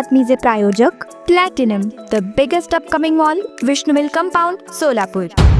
बातमीचे प्रायोजक platinum the biggest upcoming mall Vishnu compound Solapur